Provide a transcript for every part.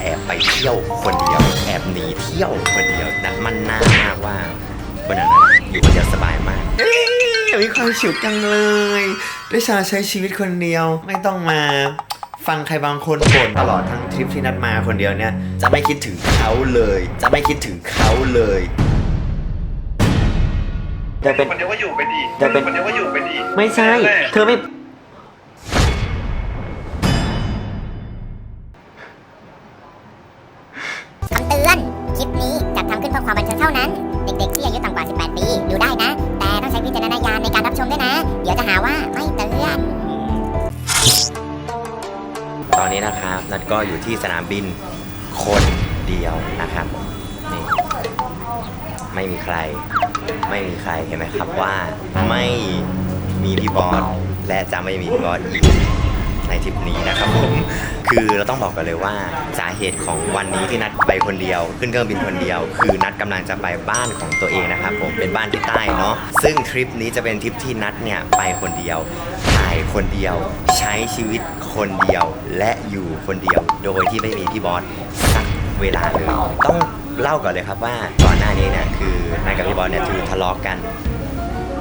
แอบไปเที่ยวคนเดียว แอบหนีเที่ยวคนเดียวนัดมันหน้ามากว่าคนนั้นนะอยู่คนเดียวสบายมากเอ้ยมีความสุขจังเลยได้ชาใช้ชีวิตคนเดียวไม่ต้องมาฟังใครบางคนบ่นตลอดทั้งทริปที่นัดมาคนเดียวเนี่ย จะไม่คิดถึงเขาเลย จะไม่คิดถึงเขาเลยจะเป็นคนเดียวก็อยู่ไปดีจะเป็นคนเดียวก็อยู่ไปดี ไม่ใช่แหละเธอไม่ นัดก็อยู่ที่สนามบินคนเดียวนะครับนี่ไม่มีใคร ไม่มีใครเห็นไหมครับว่าไม่มีพี่บอสและจะไม่มีพี่บอสอีกในทริปนี้นะครับผมคือเราต้องบอกกันเลยว่าสาเหตุของวันนี้ที่นัดไปคนเดียว ขึ้นเครื่องบินคนเดียว คือนัดกำลังจะไปบ้านของตัวเองนะครับผมเป็นบ้านที่ใต้เนาะซึ่งทริปนี้จะเป็นทริปที่นัดเนี่ยไปคนเดียว คนเดียว ใช้ชีวิตคนเดียวและอยู่คนเดียว โดยที่ไม่มีพี่บอสสักเวลาเลยต้องเล่าก่อนเลยครับว่าก่อนหน้านี้เนี่ยคือนัดกับพี่บอสเนี่ยคือทะเลาะกัน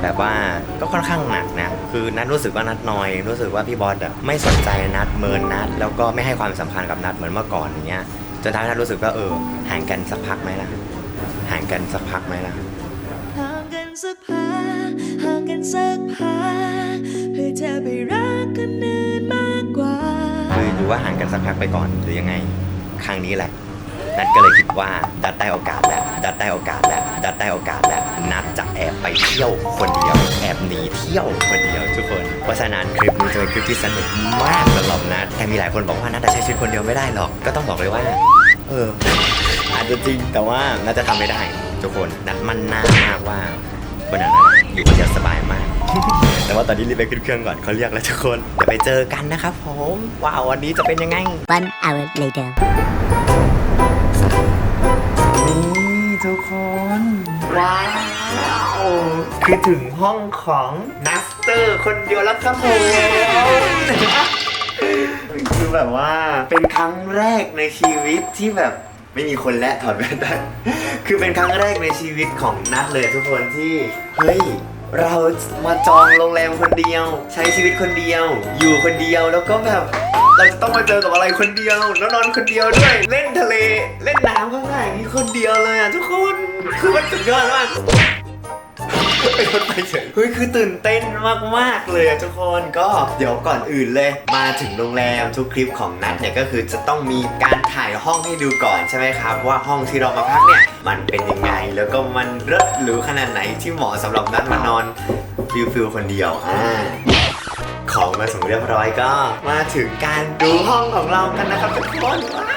แบบว่าก็ค่อนข้างหนักนะคือนัดรู้สึกว่านัดนอย รู้สึกว่าพี่บอสอะไม่สนใจนัดเมินนัดแล้วก็ไม่ให้ความสำคัญกับนัดเหมือนเมื่อก่อนอย่างเงี้ยจนทำให้นัดรู้สึกว่าเออห่างกันสักพักไหมล่ะห่างกันสักพักไหมล่ะห่างกันสักพักห่างกันสักพัก เพื่อเธอไปรักคนอื่นมากกว่าคือดูว่าห่างกันสักพักไปก่อนหรือยังไงครั้งนี้แหละ นัดก็เลยคิดว่าดัดได้โอกาสแล้วดัดได้โอกาสแล้วดัดได้โอกาสแล้วนัดจะแอบไปเที่ยวคนเดียว แอบหนีเที่ยวคนเดียวทุกคน เพราะฉะนั้นคลิปนี้จะเป็นคลิปที่สนุกมากสำหรับนัดแต่มีหลายคนบอกว่านัดจะใช้ชีวิตคนเดียวไม่ได้หรอกก็ต้องบอกเลยว่า เอออาจจะจริงแต่ว่าน่าจะทำไม่ได้ ทุกคนนัดมันหน้ามากว่าคนนั้นอยู่คนเดียวสบายมาก แต่ว่าตอนนี้รีบไปขึ้นเครื่องก่อนเขาเรียกแล้วทุกคนเดี๋ยวไปเจอกันนะครับผมว้าววันนี้จะเป็นยังไง One hour later นี่ทุกคน ว้าวคือถึงห้องของนัสเตอร์คนเดียวแล้วครับผมคือแบบว่าเป็นครั้งแรกในชีวิตที่แบบไม่มีคนและถอดแว่นได้ คือเป็นครั้งแรกในชีวิตของนัทเลยทุกคนที่ เฮ้ย เรามาจองโรงแรมคนเดียว ใช้ชีวิตคนเดียว อยู่คนเดียวแล้วก็แบบเราจะต้องมาเจอกับอะไรคนเดียวแล้วนอนคนเดียวด้วย เล่นทะเล เล่นน้ำข้างในคนเดียวเลยอะทุกคน คือมันสุดยอดมาก เป็นคนไปเฉยเฮ้ยคือตื่นเต้นมากๆเลยอะทุกคนก็เดี๋ยวก่อนอื่นเลย มาถึงโรงแรมทุกคลิปของนัทเนี่ยก็คือจะต้องมีการถ่ายห้องให้ดูก่อนใช่ไหมครับ ว่าห้องที่เรามาพักเนี่ยมันเป็นยังไง แล้วก็มันเลิศหรือขนาดไหนที่เหมาะสำหรับนัทมานอนฟิลฟิลคนเดียวอ่าของมาส่งเรียบร้อยก็ มาถึงการดูห้องของเรากันนะครับทุกคนว้า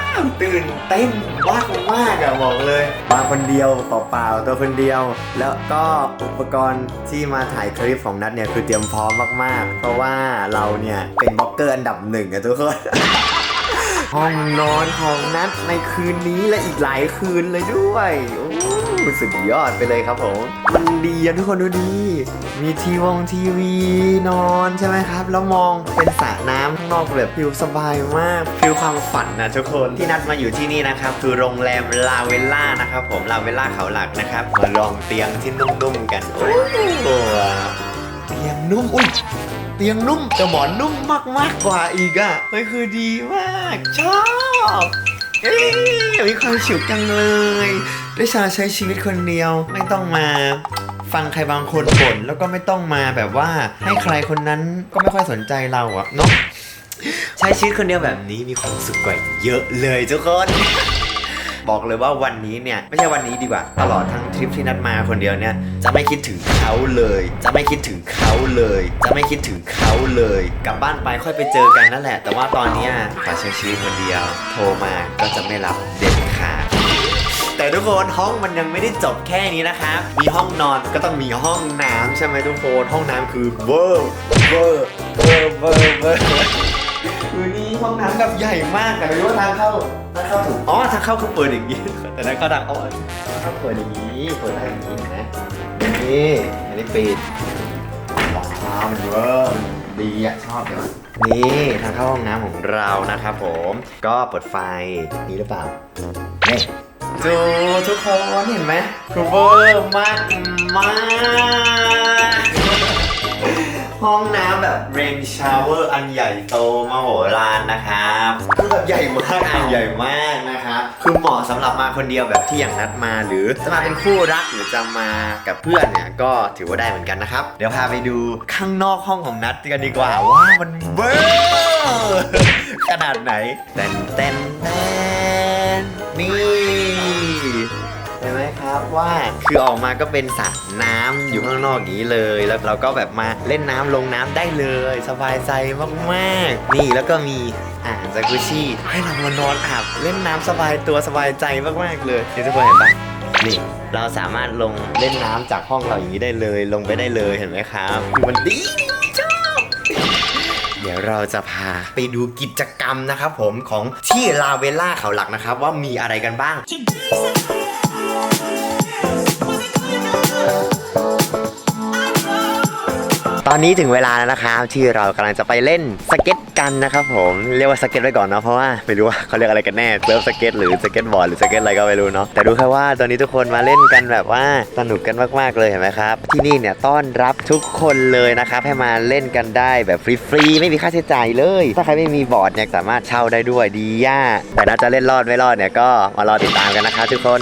ตื่นเต้นมากมากอะบอกเลยมาคนเดียวเปล่าๆตัวคนเดียว แล้วก็อุปกรณ์ที่มาถ่ายคลิปของนัดเนี่ยคือเตรียมพร้อมมากๆ เพราะว่าเราเนี่ยเป็นบล็อกเกอร์อันดับหนึ่งอะทุกคนห้องนอนของนัดในคืนนี้และอีกหลายคืนเลยด้วยโอ้ สุดยอดไปเลยครับผม มันดีอะทุกคนดูดี มีทีวงทีวีนอนใช่ไหมครับ แล้วมองเป็นสระน้ำข้างนอกแบบฟิลสบายมากฟิลความฝันนะทุกคนที่นัดมาอยู่ที่นี่นะครับคือโรงแรมลาเวลล่านะครับผมลาเวลล่าเขาหลักนะครับมาลองเตียงที่นุ่มๆกันโอ้โหเตียงนุ่มอุ้ยเตียงนุ่มแต่หมอนนุ่มมากมากกว่าอีกอะ่ะมันคือดีมาก ชอบเอ้ยมีความสุขจังเลย ด้ชาใช้ชีวิตคนเดียว ไม่ต้องมาฟังใครบางคนบ่นแล้วก็ไม่ต้องมาแบบว่าให้ใครคนนั้นก็ไม่ค่อยสนใจเราอะเนาะใช้ชีวิตคนเดียวแบบนี้มีความสุขกว่าเยอะเลยทุกคน บอกเลยว่าวันนี้เนี่ย ไม่ใช่วันนี้ดีกว่า ตลอดทั้งทริปที่นัดมาคนเดียวเนี่ย จะไม่คิดถึงเขาเลย จะไม่คิดถึงเขาเลย จะไม่คิดถึงเขาเลย กลับบ้านไปค่อยไปเจอกันนั่นแหละ แต่ว่าตอนเนี้ยขอใช้ชีวิตคนเดียว โทรมาก็จะไม่รับเด็ด แต่ทุกคนห้องมันยังไม่ได้จบแค่นี้นะครับ มีห้องนอนก็ต้องมีห้องน้ำใช่ไหมทุกคน ห้องน้ำคือเวอร์เวอร์เวอร์เวอร์เวอร์คือนี่ห้องน้ำแบบใหญ่มากแต่ไม่รู้ว่าทางเข้าทางเข้าถูกอ๋อทางเข้าคือเปิดอย่างนี้ แต่นั้นก็ดังอ๋อทางเข้าเปิดอย่างนี้เปิดทางอย่างนี้นะนี่อันนี้ปิดว้าวว้าวมันเวอร์ดีอะชอบเลยว่ะนี่ทางเข้าห้องน้ำของเรานะครับผม ก็เปิดไฟนี่หรือเปล่านี่ ดูทุกคนเห็นไหมคือเวอร์มากมากห้องน้ำแบบเรนชาวเวอร์อันใหญ่โตมโหฬารนะครับคือแบบใหญ่มากอันใหญ่มากนะครับคือเหมาะสำหรับมาคนเดียวแบบที่อย่างนัดมา หรือจะมาเป็นคู่รักหรือจะมากับเพื่อนเนี่ยก็ถือว่าได้เหมือนกันนะครับ เดี๋ยวพาไปดูข้างนอกห้องของนัดกันดีกว่าว่ามันเวอร์ขนาดไหนเต้นเต้นเต้น นี่ เห็นไหมครับว่าคือออกมาก็เป็นสระน้ำอยู่ข้างนอกอย่างนี้เลย แล้วเราก็แบบมาเล่นน้ำลงน้ำได้เลย สบายใจมากๆ นี่แล้วก็มีอ่างจากุชี่ให้เรามานอนอาบเล่นน้ำสบายตัวสบายใจมากๆเลยนี่ทุกคนเห็นปะนี่เราสามารถลงเล่นน้ำจากห้องเราอย่างนี้ได้เลย ลงไปได้เลยเห็นไหมครับคือมันดี เดี๋ยวเราจะพาไปดูกิจกรรมนะครับผมของที่ลาเวล่าเขาหลักนะครับ ว่ามีอะไรกันบ้าง อนนี้ถึงเวลาแล้วนะครับที่เรากำลังจะไปเล่นสเก็ตกันนะครับผมเรียกว่าสเก็ตไว้ก่อนเนาะเพราะว่าไม่รู้ว่าเขาเรียกอะไรกันแน่เซิร์ฟสเก็ตหรือสเก็ตบอร์ดหรือสเก็ตอะไรก็ไม่รู้เนาะแต่รู้แค่ว่าตอนนี้ทุกคนมาเล่นกันแบบว่าสนุกกันมากๆเลยเห็นไหมครับที่นี่เนี่ยต้อนรับทุกคนเลยนะครับให้มาเล่นกันได้แบบฟรีๆไม่มีค่าใช้จ่ายเลย ถ้าใครไม่มีบอร์ดเนี่ยสามารถเช่าได้ด้วยดีย่าแต่น่าจะเล่นรอดไม่รอดเนี่ยก็มารอติดตามกันนะครับทุกคน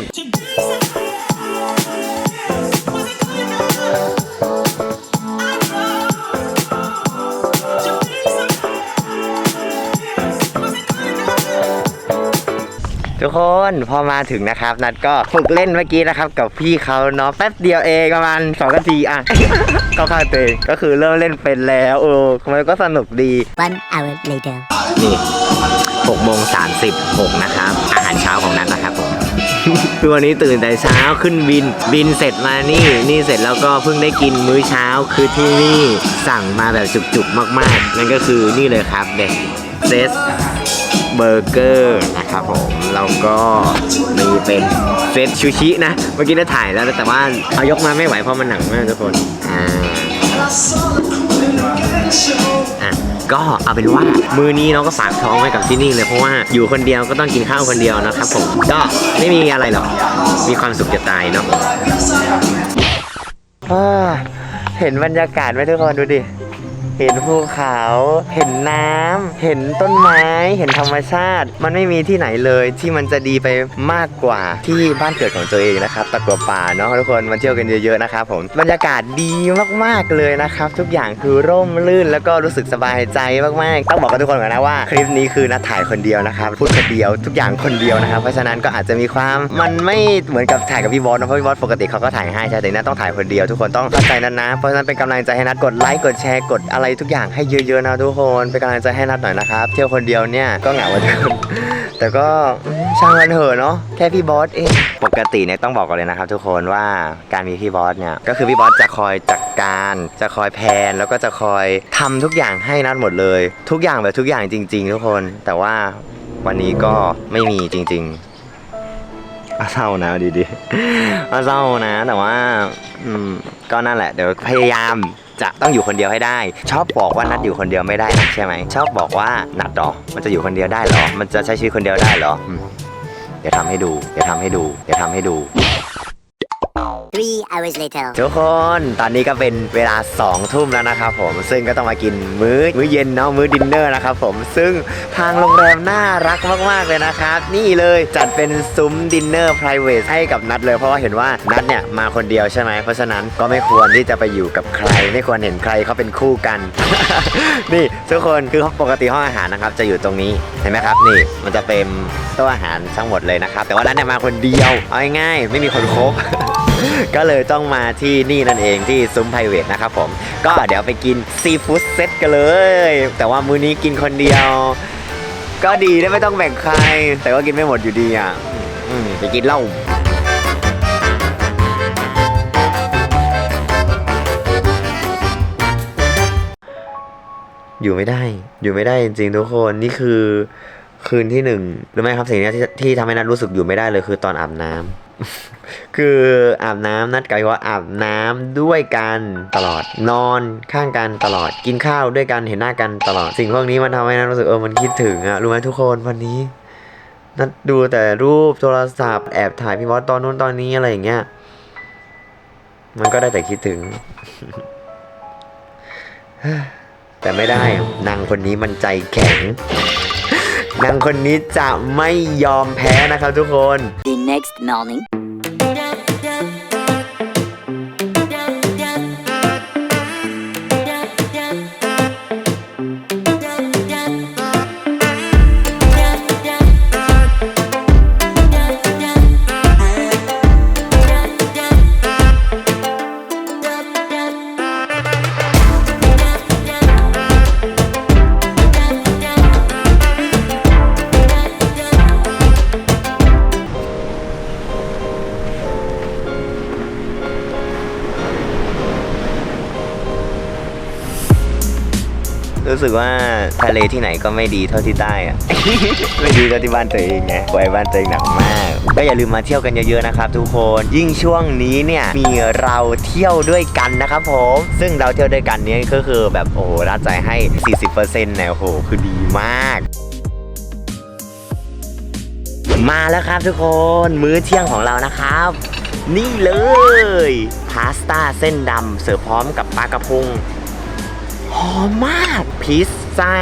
กคนพอมาถึงนะครับ นัดก็ฝึกเล่นเมื่อกี้นะครับ กับพี่เขาเนาะแป๊บเดียวเองประมาณสองนาทีอะก็เข้าตัวเองก็คือเริ่มเล่นเป็นแล้วเออมันก็สนุกดี One hour later นี่6โมง36นะครับ อาหารเช้าของนัดนะครับผมคือวันนี้ตื่นแต่เช้าขึ้นบินบินเสร็จมานี่ นี่เสร็จแล้วก็เพิ่งได้กินมื้อเช้าคือที่นี่สั่งมาแบบจุกๆมาก ๆ นั่นก็คือนี่เลยครับเด็กเซส เบอร์เกอร์นะครับผมแล้วก็มีเป็นเซตชูชินะ เมื่อกี้ได้ถ่ายแล้วแต่ว่าเอายกมาไม่ไหวเพราะมันหนักมากทุกคนอ่าอะก็เอาเป็นว่ามือนี้น้องก็ฝากท้องไว้กับที่นี่เลยเพราะว่าอยู่คนเดียวก็ต้องกินข้าวคนเดียวนะครับผมก็ไม่มีอะไรหรอกมีความสุขจะตายเนาะเห็นบรรยากาศไหมทุกคนดูดิ เห็นภูเขา เห็นน้ำเห็นต้นไม้ เห็นธรรมชาติ มันไม่มีที่ไหนเลยที่มันจะดีไปมากกว่าที่บ้านเกิดของตัวเองนะครับตะกัวป่าเนาะทุกคนมาเที่ยวกันเยอะๆนะครับผมบรรยากาศดีมากๆเลยนะครับ ทุกอย่างคือร่มรื่นแล้วก็รู้สึกสบายใจมากๆต้องบอกกับทุกคนก่อนนะว่าคลิปนี้คือนัดถ่ายคนเดียวนะครับพูดคนเดียวทุกอย่างคนเดียวนะครับเพราะฉะนั้นก็อาจจะมีความมันไม่เหมือนกับถ่ายกับพี่บอสนะเพราะพี่บอสปกติเขาก็ถ่ายให้ใช่แต่นัดต้องถ่ายคนเดียว ทุกคนต้องเข้าใจนัดนะเพราะฉะนั้นเป็นกำลังใจให้นัดกดไลค์กดแชร์กดอะไรทุกอย่างให้เยอะๆนะทุกคนเป็นกำลังใจให้นัดหน่อยนะครับ เที่ยวคนเดียวเนี่ยก็เหงาเหมือนเดิมแต่ก็ช่างมันเถอะเนาะแค่พี่บอสเองปกติเนี่ยต้องบอกก่อนเลยนะครับ ทุกคนว่าการมีพี่บอสเนี่ยก็คือพี่บอสจะคอยจัดการจะคอยแพลนแล้วก็จะคอยทำทุกอย่างให้นัดหมดเลย ทุกอย่างแบบทุกอย่างจริง ๆ ทุกคน แต่ว่าวันนี้ก็ไม่มีจริงๆอะเศร้านะดีๆอะเศร้านะ แต่ว่าอืมก็นั่นแหละ เดี๋ยวพยายาม จะต้องอยู่คนเดียวให้ได้ ชอบบอกว่านัดอยู่คนเดียวไม่ได้ใช่ไหมชอบบอกว่านัดหรอ มันจะอยู่คนเดียวได้หรอ มันจะใช้ชีวิตคนเดียวได้หรออืมเดี๋ยวทำให้ดู เดี๋ยวทำให้ดู เดี๋ยวทำให้ดู Three hours later ทุกคนตอนนี้ก็เป็นเวลา2ทุ่มแล้วนะครับผมซึ่งก็ต้องมากินมื้อมื้อเย็นเนาะมื้อดินเนอร์นะครับผมซึ่งทางโรงแรมน่ารักมากๆเลยนะครับ นี่เลยจัดเป็นซุ้มดินเนอร์ private ให้กับนัดเลยเพราะว่าเห็นว่านัดเนี่ยมาคนเดียวใช่ไหมเพราะฉะนั้นก็ไม่ควรที่จะไปอยู่กับใคร ไม่ควรเห็นใครเขาเป็นคู่กัน นี่ทุกคนคือปกติห้องอาหารนะครับ จะอยู่ตรงนี้เห็นไหมครับนี่มันจะเป็นโต๊ะอาหารทั้งหมดเลยนะครับแต่ว่านัดเนี่ยมาคนเดียวเอาง่ายๆไม่มีคนคบ ก็เลยต้องมาที่นี่นั่นเองที่ซุ้มไพรเวทนะครับผม ก็เดี๋ยวไปกินซีฟู้ดเซตกันเลย แต่ว่ามื้อนี้กินคนเดียว ก็ดีได้ไม่ต้องแบ่งใคร แต่ก็กินไม่หมดอยู่ดีอะไปกินเหล้าอยู่ไม่ได้ อยู่ไม่ได้จริงๆทุกคน นี่คือคืนที่หนึ่งหรือไม่ครับสิ่งนี้ที่ที่ทำให้นัทรู้สึกอยู่ไม่ได้เลยคือตอนอาบน้ำ คืออาบน้ำนัดกันว่าอาบน้ำด้วยกันตลอดนอนข้างกันตลอดกินข้าวด้วยกันเห็นหน้ากันตลอด สิ่งพวกนี้มันทำให้นัทรู้สึกเออมันคิดถึงอะรู้ไหมทุกคนวันนี้นัดดูแต่รูปโทรศัพท์แอบถ่ายพี่บอสตอนนู้นตอนนี้อะไรอย่างเงี้ยมันก็ได้แต่คิดถึง แต่ไม่ได้นางคนนี้มันใจแข็ง นางคนนี้จะไม่ยอมแพ้นะครับทุกคน The next morning. รู้สึกว่าทะเลที่ไหนก็ไม่ดีเท่าที่ใต้อะ ไม่ดีเท่าที่บ้านตัวเองไงไว้บ้านตัวเองหนักมาก ก็อย่าลืมมาเที่ยวกันเยอะๆนะครับ ทุกคน ยิ่งช่วงนี้เนี่ยมีเราเที่ยวด้วยกันนะครับผม ซึ่งเราเที่ยวด้วยกันเนี้ก็คือแบบโอ้โหรัดใจให้ 40%เนี่ยโอ้โหคือดีมากมาแล้วครับทุกคนมื้อเที่ยงของเรานะครับ นี่เลย พาสต้าเส้นดำเสิร์ฟพร้อมกับปลากระพง อมมากพิซซ่า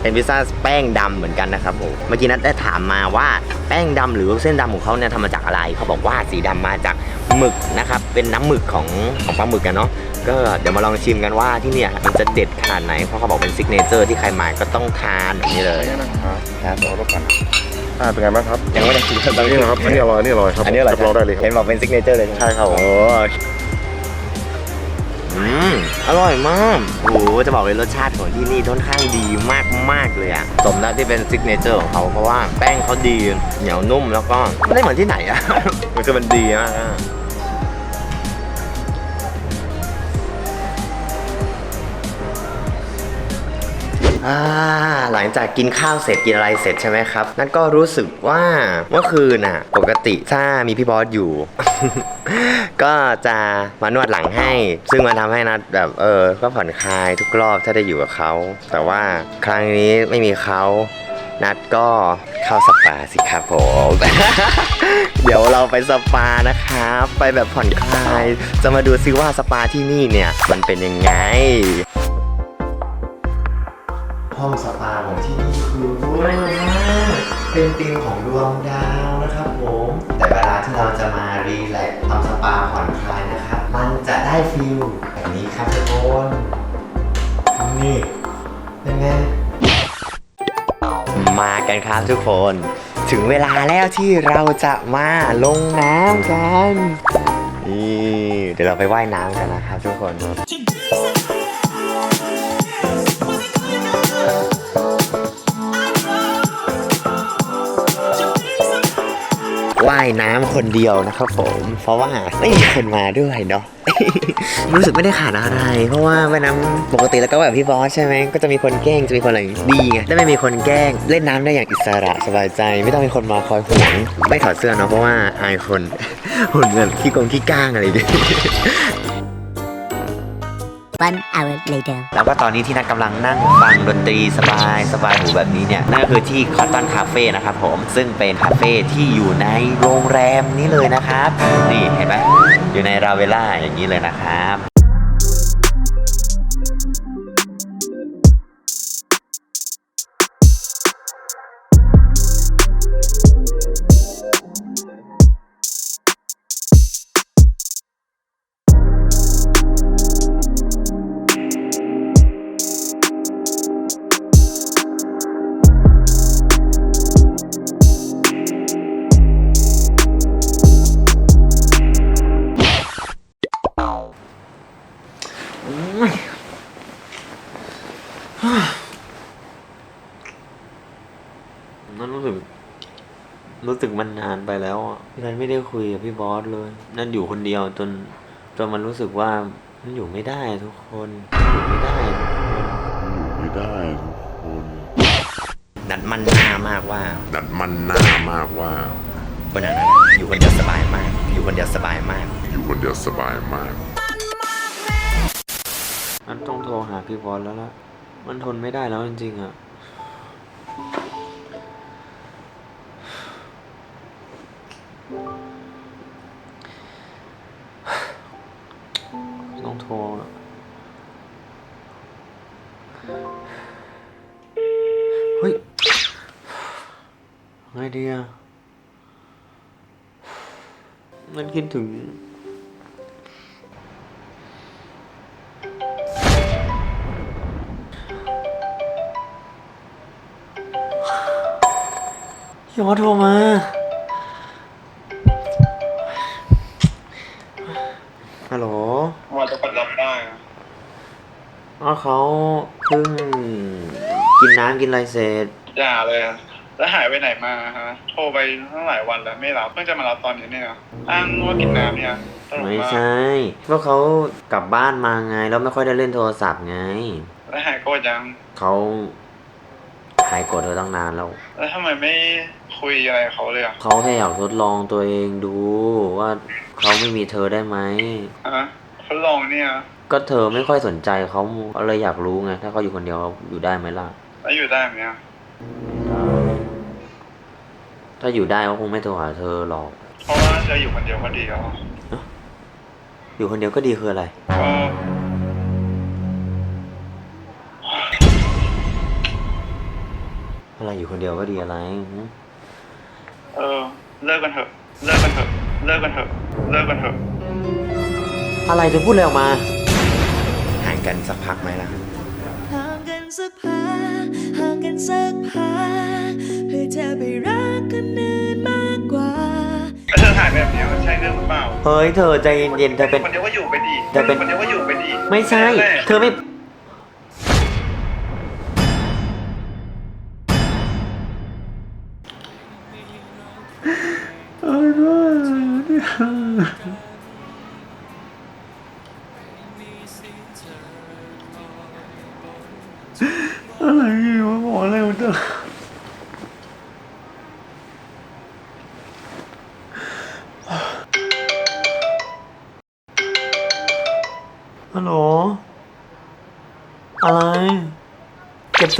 เป็นพิซซ่าแป้งดำเหมือนกันนะครับผมเมื่อกี้นัดได้ถามมาว่าแป้งดำหรือเส้นดำของเขาเนี่ยทำมาจากอะไรเขาบอกว่าสีดำมาจากหมึกนะครับเป็นน้ำหมึกของของปลาหมึกกันเนาะก็เดี๋ยวมาลองชิมกันว่าที่เนี่ยมันจะเด็ดขนาดไหนเพราะเขาบอกเป็นซิกเนเจอร์ที่ใครมาก็ต้องทานแบบนี้เลยนะครับครับรอรบกันอ่าเป็นไงบ้างครับยังไม่ได้ชิมอันนี้นะครับอันนี้อร่อยอันนี้อร่อยครับอันนี้อะไรรับรองได้เลยคเห็รับนบอกเป็นซิกเนเจอร์เลยใช่ครับผมโอ้ อืมอร่อยมากโอ้โหจะบอกเลยรสชาติของที่นี่ค่อนข้างดีมากมากเลยอะสมแล้วที่เป็นซิกเนเจอร์ของเขาเพราะว่าแป้งเขาดีเหนียวนุ่มแล้วก็ไม่ได้เหมือนที่ไหนอะ มันคือมันดีมากอะหลังจากกินข้าวเสร็จกินอะไรเสร็จใช่ไหมครับ นั่นก็รู้สึกว่าเมื่อคืนน่ะ ปกติถ้ามีพี่บอสอยู่ ก็จะมานวดหลังให้ ซึ่งมันทำให้นัดแบบเออ ก็ผ่อนคลายทุกรอบถ้าได้อยู่กับเขา แต่ว่าครั้งนี้ไม่มีเขานัดก็เข้าสปาสิครับผม เดี๋ยวเราไปสปานะครับ ไปแบบผ่อนคลาย จะมาดูซิว่าสปาที่นี่เนี่ย มันเป็นยังไง ห้องสปาของที่นี่คือเวอร์มากเป็นธีมของดวงดา ฟิลแบบนี้ครับทุกคนนี่เป็นไงมากันครับทุกคน ถึงเวลาแล้วที่เราจะมาลงน้ำกันนี่เดี๋ยวเราไปว่ายน้ำกันนะครับทุกคน ว่ายน้ำคนเดียวนะครับผมเพราะว่าไม่มีคนมาด้วยเนาะรู้สึกไม่ได้ขาดอะไร เพราะว่าว่ายน้ำปกติแล้วก็แบบพี่บอสใช่ไหมก็จะมีคนแกล้งจะมีคนอะไรดีไงได้ไม่มีคนแกล้งเล่นน้ำได้อย่างอิสระสบายใจ ไม่ต้องมีคนมาคอยห่วงไม่ถอดเสื้อเนาะเพราะว่าอายคนหุ่นเงินขี้กงขี้ก้างอะไรอยู่ One hour later. แล้วก็ตอนนี้ที่นักกำลังนั่งฟังดนตรีสบายสบายหูแบบนี้เนี่ยนั่นก็คือที่คอตตอนคาเฟ่นะครับผม ซึ่งเป็นคาเฟ่ที่อยู่ในโรงแรมนี้เลยนะครับ นี่เห็นไหมอยู่ในราเวล่าอย่างนี้เลยนะครับ นั่นรู้สึก รู้สึกมันนานไปแล้วอะนั่นไม่ได้คุยกับพี่บอสเลย นั่นอยู่คนเดียวจนจนมันรู้สึกว่ามันอยู่ไม่ได้ทุกคนอยู่ไม่ได้ทุกคนไม่ได้ทุกคนนัดมันหน้ามากว่าดัดมันหน้ามากว่าคนนั้นนะอยู่คนเดียวสบายมาก อยู่คนเดียวสบายมาก อยู่คนเดียวสบายมากมันต้องโทรหาพี่บอลแล้วล่ะ มันทนไม่ได้แล้วจริงๆอะ ทรอะเฮ้ย ไงดีอะมันคิดถึงยอโทรมา อ๋อเขาเพิ่งกินน้ำกินอะไรเสร็จ อย่าเลยอะแล้วหายไปไหนมาฮะ โทรไปตั้งหลายวันแล้วไม่รับ เพิ่งจะมารับตอนนี้เนี่ยนะอ้างว่ากินน้ำเนี่ยตลกไม่มากใช่เพราะเขากลับบ้านมาไง แล้วไม่ค่อยได้เล่นโทรศัพท์ไง แล้วหายโกรธยัง เขาหายโกรธเธอตั้งนานแล้ว แล้วทำไมไม่คุยอะไรกับเขาเลยอะเขาแค่อยากทดลองตัวเองดูว่าเขาไม่มีเธอได้ไหม ฮะทดลองเนี่ย ก็เธอไม่ค่อยสนใจเขาเขาเลยอยากรู้ไง ถ้าเขาอยู่คนเดียวเขาอยู่ได้ไหมล่ะแล้วอยู่ได้ไหมเนี่ยถ้าอยู่ได้ก็คงไม่โทรหาเธอหรอก เพราะว่าจะอยู่คนเดียวก็ดีแล้วอยู่คนเดียวก็ดีคืออะไรก็อะไรอยู่คนเดียวก็ดีอะไรหือเออ เลิกกันเถอะ เลิกกันเถอะ เลิกกันเถอะ เลิกกันเถอะ อะไรเธอพูดอะไรออกมาห่าง กันสักพักไหมล่ะห่างกันสักพักห่างกันสักพักเพื่อจะไปรักคนอื่นมากกว่าแล้วเธอถ่ายแบบเนี้ยมันใช่เรื่องหรือเปล่า เฮ้ยเธอใจเย็นๆเธอเป็นคนเดียวก็อยู่ไปดีเธอเป็นคนเดียวก็อยู่ไปดี ไม่ใช่แค่นั้นแหละเธอไม่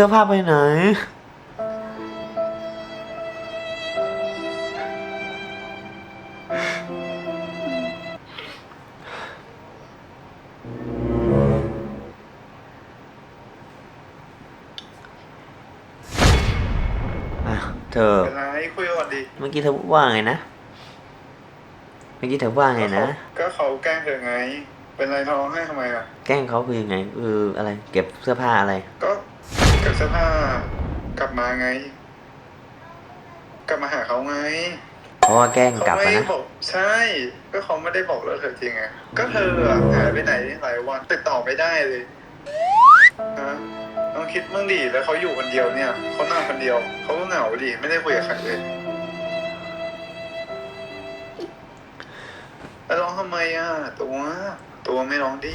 สื้อผ้าไปไหน อะ เธอ เป็นไรคุยก่อนดีเมื่อกี้เธอว่าไงนะ เมื่อกี้เธอว่าไงนะ ก็เขาแกล้งเธอไง เป็นไรท้องให้ทำไมอะ แกล้งเขาคือยังไงคืออะไร เก็บเสื้อผ้าอะไร ก็เก็บเสื้อผ้ากลับมาไง กลับมาหาเขาไงเพราะว่าแกล้งเขากลับไม่อะนะ บอกใช่ ก็เขาไม่ได้บอกเลิกเธอจริงไงก็เธออะหายไปไหนหลายวันติดต่อไม่ได้เลยฮะลองคิดบ้างดิแล้วเขาอยู่คนเดียวเนี่ยเขานั่งคนเดียวเขาก็เหงาดิไม่ได้คุยกับใครเลยแล้วร้องทำไมอะตัวตัวไม่ร้องดิ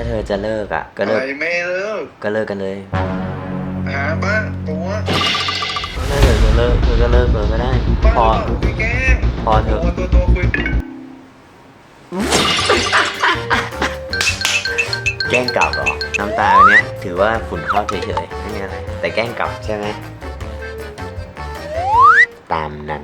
ถ้าเธอจะเลิกอะ ก็อะเลิไรก ไม่เลิกก็เลิกกันเลย หาบ้านตัวถ้าเธอจะเลิกเธอก็เลิกเลยก็ได้ บ้านพอเราคุยแกล้งพอเถอะตัวตัวตัวคุยแกล้งกลับเหรอ น้ำตาเนี้ยถือว่าฝุ่นเข้าเฉยๆไม่มีอะไรแต่แกล้งกลับใช่ไหม ตามนั้น